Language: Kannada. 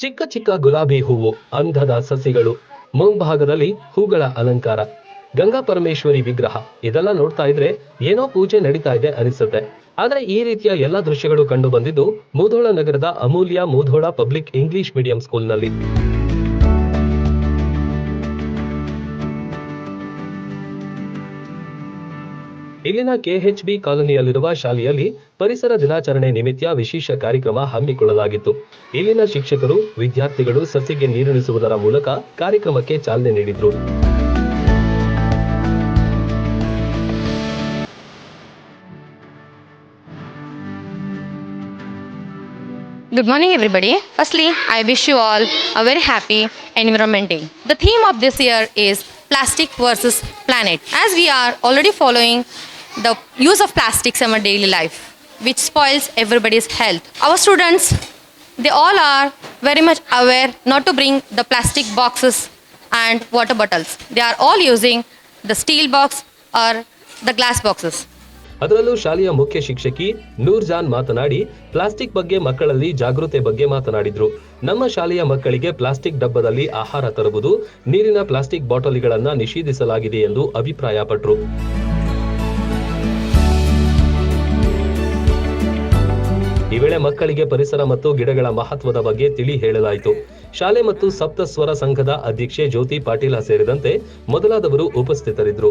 ಚಿಕ್ಕ ಚಿಕ್ಕ ಗುಲಾಬಿ ಹೂವು, ಅಂಧದ ಸಸಿಗಳು, ಮುಂಭಾಗದಲ್ಲಿ ಹೂಗಳ ಅಲಂಕಾರ, ಗಂಗಾ ಪರಮೇಶ್ವರಿ ವಿಗ್ರಹ, ಇದೆಲ್ಲ ನೋಡ್ತಾ ಇದ್ರೆ ಏನೋ ಪೂಜೆ ನಡೀತಾ ಇದೆ ಅನಿಸುತ್ತೆ. ಆದ್ರೆ ಈ ರೀತಿಯ ಎಲ್ಲಾ ದೃಶ್ಯಗಳು ಕಂಡು ಬಂದಿದ್ದು ಮುಧೋಳ ನಗರದ Amulya Mudhol public English medium ಸ್ಕೂಲ್ನಲ್ಲಿ. ಇಲ್ಲಿನ ಕೆಎಚ್ಬಿ ಕಾಲೋನಿಯಲ್ಲಿರುವ ಶಾಲೆಯಲ್ಲಿ ಪರಿಸರ ದಿನಾಚರಣೆ ನಿಮಿತ್ತ ವಿಶೇಷ ಕಾರ್ಯಕ್ರಮ ಹಮ್ಮಿಕೊಳ್ಳಲಾಗಿತ್ತು ಇಲ್ಲಿನ ಶಿಕ್ಷಕರು ವಿದ್ಯಾರ್ಥಿಗಳು ಸಸಿಗೆ ನೀರುಣಿಸುವುದರ ಮೂಲಕ ಕಾರ್ಯಕ್ರಮಕ್ಕೆ ಚಾಲನೆ ನೀಡಿದ್ರು Good morning, everybody. Firstly, I wish you all a very happy Environment Day. The theme of this year is plastic versus planet. As we are already following the use of plastics in our daily life, which spoils everybody's health. Our students, they all are very much aware not to bring the plastic boxes and water bottles. They are all using the steel box or the glass boxes. ಅದರಲ್ಲೂ ಶಾಲೆಯ ಮುಖ್ಯ ಶಿಕ್ಷಕಿ ನೂರ್ ಜಾನ್ ಮಾತನಾಡಿ ಪ್ಲಾಸ್ಟಿಕ್ ಬಗ್ಗೆ ಮಕ್ಕಳಲ್ಲಿ ಜಾಗೃತಿ ಬಗ್ಗೆ ಮಾತನಾಡಿದ್ರು ನಮ್ಮ ಶಾಲೆಯ ಮಕ್ಕಳಿಗೆ ಪ್ಲಾಸ್ಟಿಕ್ ಡಬ್ಬದಲ್ಲಿ ಆಹಾರ ತರುವುದು ನೀರಿನ ಪ್ಲಾಸ್ಟಿಕ್ ಬಾಟಲಿಗಳನ್ನು ನಿಷೇಧಿಸಲಾಗಿದೆ ಎಂದು ಅಭಿಪ್ರಾಯಪಟ್ರು ಈ ವೇಳೆ ಮಕ್ಕಳಿಗೆ ಪರಿಸರ ಮತ್ತು ಗಿಡಗಳ ಮಹತ್ವದ ಬಗ್ಗೆ ತಿಳಿ ಹೇಳಲಾಯಿತು. ಶಾಲೆ ಮತ್ತು ಸಪ್ತಸ್ವರ ಸಂಘದ ಅಧ್ಯಕ್ಷೆ ಜ್ಯೋತಿ ಪಾಟೀಲ ಸೇರಿದಂತೆ ಮೊದಲಾದವರು ಉಪಸ್ಥಿತರಿದ್ದರು.